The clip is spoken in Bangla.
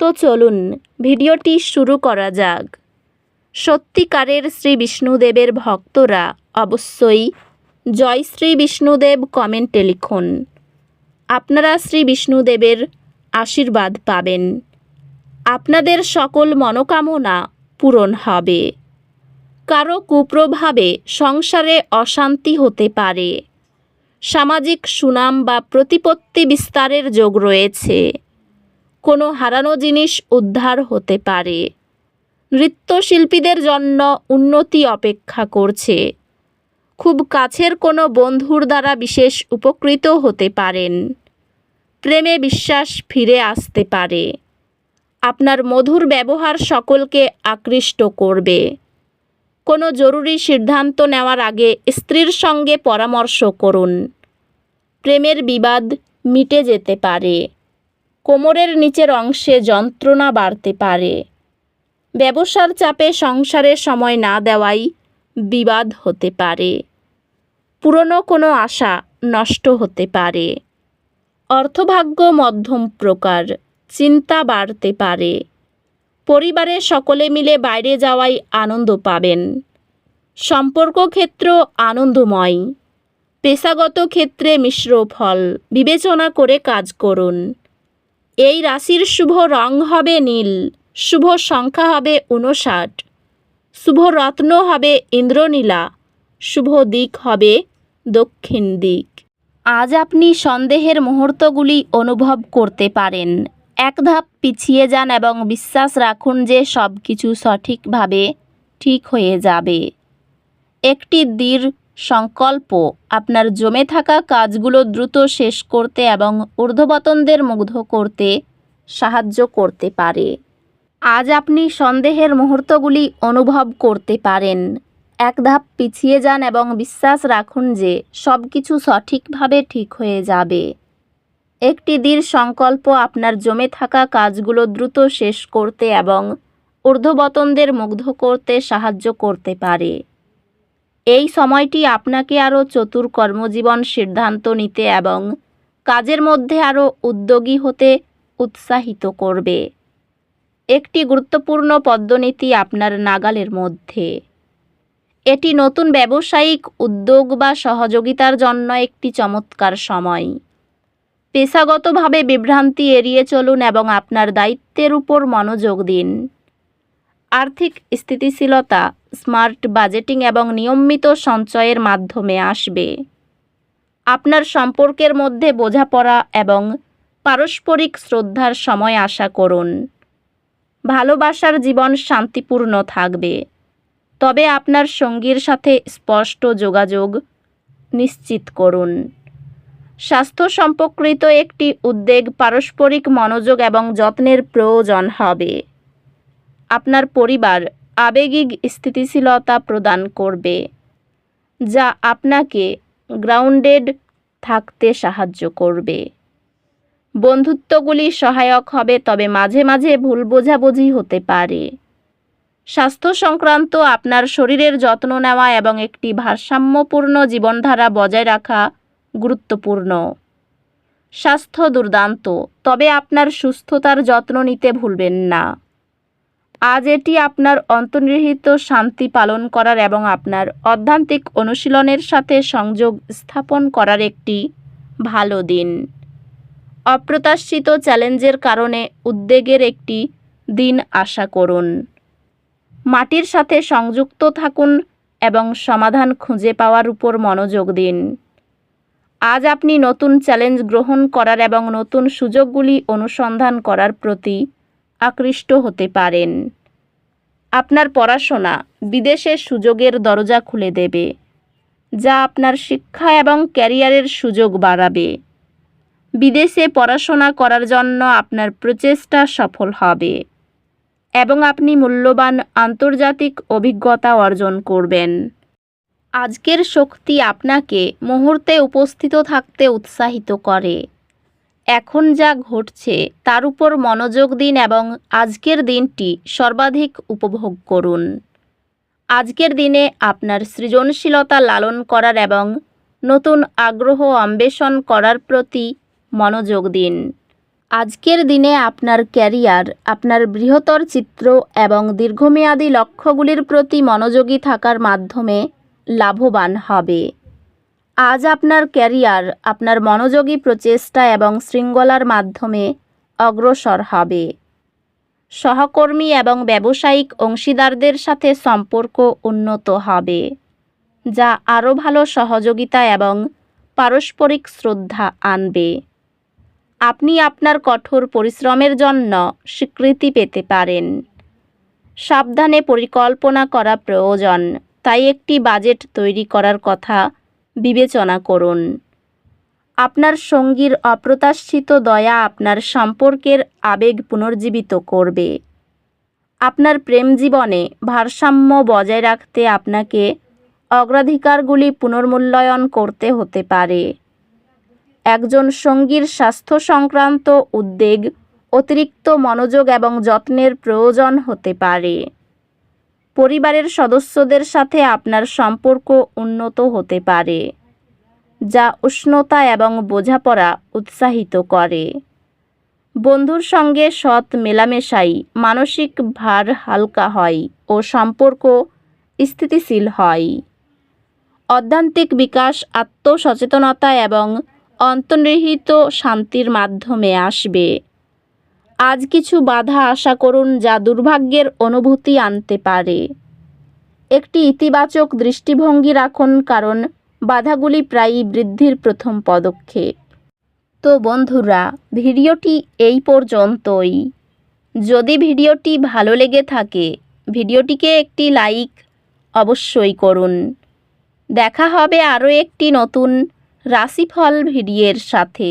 তো চলুন ভিডিওটি শুরু করা যাক। সত্যিকারের শ্রী বিষ্ণুদেবের ভক্তরা অবশ্যই জয় শ্রী বিষ্ণুদেব কমেন্টে লিখুন। আপনারা শ্রী বিষ্ণুদেবের আশীর্বাদ পাবেন। আপনাদের সকল মনোকামনা পূরণ হবে। কারও কুপ্রভাবে সংসারে অশান্তি হতে পারে। সামাজিক সুনাম বা প্রতিপত্তি বিস্তারের যোগ রয়েছে। কোনো হারানো জিনিস উদ্ধার হতে পারে। নৃত্যশিল্পীদের জন্য উন্নতি অপেক্ষা করছে। খুব কাছের কোনো বন্ধুর দ্বারা বিশেষ উপকৃত হতে পারেন। প্রেমে বিশ্বাস ফিরে আসতে পারে। আপনার মধুর ব্যবহার সকলকে আকৃষ্ট করবে। কোনো জরুরি সিদ্ধান্ত নেওয়ার আগে স্ত্রীর সঙ্গে পরামর্শ করুন। প্রেমের বিবাদ মিটে যেতে পারে। কোমরের নিচের অংশে যন্ত্রণা বাড়তে পারে। ব্যবসার চাপে সংসারে সময় না দেওয়াই বিবাদ হতে পারে। পুরনো কোনো আশা নষ্ট হতে পারে। অর্থভাগ্য মধ্যম প্রকার, চিন্তা বাড়তে পারে। পরিবারের সকলে মিলে বাইরে যাওয়াই আনন্দ পাবেন। সম্পর্ক ক্ষেত্র আনন্দময়। পেশাগত ক্ষেত্রে মিশ্র ফল বিবেচনা করে কাজ করুন। এই রাশির শুভ রং হবে নীল, শুভ সংখ্যা হবে উনষাট শুভ রত্ন হবে ইন্দ্রনীলা, শুভ দিক হবে দক্ষিণ দিক। আজ আপনি সন্দেহের মুহূর্তগুলি অনুভব করতে পারেন। এক ধাপ পিছিয়ে যান এবং বিশ্বাস রাখুন যে সব কিছু সঠিকভাবে ঠিক হয়ে যাবে। একটি দৃঢ় সংকল্প। আপনার জমে থাকা কাজগুলো দ্রুত শেষ করতে এবং ঊর্ধ্ববতনদের মুগ্ধ করতে সাহায্য করতে পারে। আজ আপনি সন্দেহের মুহূর্তগুলি অনুভব করতে পারেন। এক ধাপ পিছিয়ে যান এবং বিশ্বাস রাখুন যে সব কিছু সঠিকভাবে ঠিক হয়ে যাবে। একটি দৃঢ় সংকল্প আপনার জমে থাকা কাজগুলো দ্রুত শেষ করতে এবং ঊর্ধ্ববতনদের মুগ্ধ করতে সাহায্য করতে পারে। এই সময়টি আপনাকে আরও চতুর কর্মজীবন সিদ্ধান্ত নিতে এবং কাজের মধ্যে আরও উদ্যোগী হতে উৎসাহিত করবে। একটি গুরুত্বপূর্ণ পদ্মনীতি আপনার নাগালের মধ্যে। এটি নতুন ব্যবসায়িক উদ্যোগ বা সহযোগিতার জন্য একটি চমৎকার সময়। পেশাগতভাবে বিভ্রান্তি এড়িয়ে চলুন এবং আপনার দায়িত্বের উপর মনোযোগ দিন। আর্থিক স্থিতিশীলতা স্মার্ট বাজেটিং এবং নিয়মিত সঞ্চয়ের মাধ্যমে আসবে। আপনার সম্পর্কের মধ্যে বোঝাপড়া এবং পারস্পরিক শ্রদ্ধার সময় আশা করুন। ভালোবাসার জীবন শান্তিপূর্ণ থাকবে। তবে আপনার সঙ্গীর সাথে স্পষ্ট যোগাযোগ নিশ্চিত করুন। স্বাস্থ্য সম্পর্কিত একটি উদ্বেগ পারস্পরিক মনোযোগ এবং যত্নের প্রয়োজন হবে। আপনার পরিবার আবেগিক স্থিতিশীলতা প্রদান করবে, যা আপনাকে গ্রাউন্ডেড থাকতে সাহায্য করবে। বন্ধুত্বগুলি সহায়ক হবে, তবে মাঝে মাঝে ভুল বোঝাবুঝি হতে পারে। স্বাস্থ্য সংক্রান্ত আপনার শরীরের যত্ন নেওয়া এবং একটি ভারসাম্যপূর্ণ জীবনধারা বজায় রাখা গুরুত্বপূর্ণ। স্বাস্থ্য দুর্দান্ত, তবে আপনার সুস্থতার যত্ন নিতে ভুলবেন না। আজ এটি আপনার অন্তর্নিহিত শান্তি পালন করার এবং আপনার অধ্যান্তিক অনুশীলনের সাথে সংযোগ স্থাপন করার একটি ভালো দিন। অপ্রত্যাশিত চ্যালেঞ্জের কারণে উদ্বেগের একটি দিন আশা করুন। মাটির সাথে সংযুক্ত থাকুন এবং সমাধান খুঁজে পাওয়ার উপর মনোযোগ দিন। আজ আপনি নতুন চ্যালেঞ্জ গ্রহণ করার এবং নতুন সুযোগগুলি অনুসন্ধান করার প্রতি আকৃষ্ট হতে পারেন। আপনার পড়াশোনা বিদেশের সুযোগের দরজা খুলে দেবে, যা আপনার শিক্ষা এবং ক্যারিয়ারের সুযোগ বাড়াবে। বিদেশে পড়াশোনা করার জন্য আপনার প্রচেষ্টা সফল হবে এবং আপনি মূল্যবান আন্তর্জাতিক অভিজ্ঞতা অর্জন করবেন। আজকের শক্তি আপনাকে মুহূর্তে উপস্থিত থাকতে উৎসাহিত করে। এখন যা ঘটছে, তার উপর মনোযোগ দিন এবং আজকের দিনটি সর্বাধিক উপভোগ করুন। আজকের দিনে আপনার সৃজনশীলতা লালন করার এবং নতুন আগ্রহ অন্বেষণ করার প্রতি মনোযোগ দিন। আজকের দিনে আপনার ক্যারিয়ার, আপনার বৃহত্তর চিত্র এবং দীর্ঘমেয়াদী লক্ষ্যগুলির প্রতি মনোযোগী থাকার মাধ্যমে লাভবান হবে। আজ আপনার ক্যারিয়ার, আপনার মনোযোগী প্রচেষ্টা এবং শৃঙ্খলার মাধ্যমে অগ্রসর হবে। সহকর্মী এবং ব্যবসায়িক অংশীদারদের সাথে সম্পর্ক উন্নত হবে, যা আরও ভালো সহযোগিতা এবং পারস্পরিক শ্রদ্ধা আনবে। আপনি আপনার কঠোর পরিশ্রমের জন্য স্বীকৃতি পেতে পারেন। সাবধানে পরিকল্পনা করা প্রয়োজন, তাই একটি বাজেট তৈরি করার কথা বিবেচনা করুন। আপনার সঙ্গীর অপ্রত্যাশিত দয়া আপনার সম্পর্কের আবেগ পুনর্জীবিত করবে। আপনার প্রেম জীবনে ভারসাম্য বজায় রাখতে আপনাকে অগ্রাধিকারগুলি পুনর্মূল্যায়ন করতে হতে পারে। একজন সঙ্গীর স্বাস্থ্য সংক্রান্ত উদ্বেগ অতিরিক্ত মনোযোগ এবং যত্নের প্রয়োজন হতে পারে। পরিবারের সদস্যদের সাথে আপনার সম্পর্ক উন্নত হতে পারে, যা উষ্ণতা এবং বোঝাপড়া উৎসাহিত করে। বন্ধুর সঙ্গে সৎ মেলামেশাই, মানসিক ভার হালকা হয় ও সম্পর্ক স্থিতিশীল হয়। অধ্যান্তিক বিকাশ, আত্মসচেতনতা এবং অন্তর্নিহিত শান্তির মাধ্যমে আসবে। আজ কিছু বাধা আশা করুন যা দুর্ভাগ্যের অনুভূতি আনতে পারে। একটি ইতিবাচক দৃষ্টিভঙ্গি রাখুন, কারণ বাধাগুলি প্রায়ই বৃদ্ধির প্রথম পদক্ষেপ। তো বন্ধুরা, ভিডিওটি এই পর্যন্তই। যদি ভিডিওটি ভালো লেগে থাকে, ভিডিওটিকে একটি লাইক অবশ্যই করুন। দেখা হবে আরও একটি নতুন রাশিফল ভিডিওর সাথে।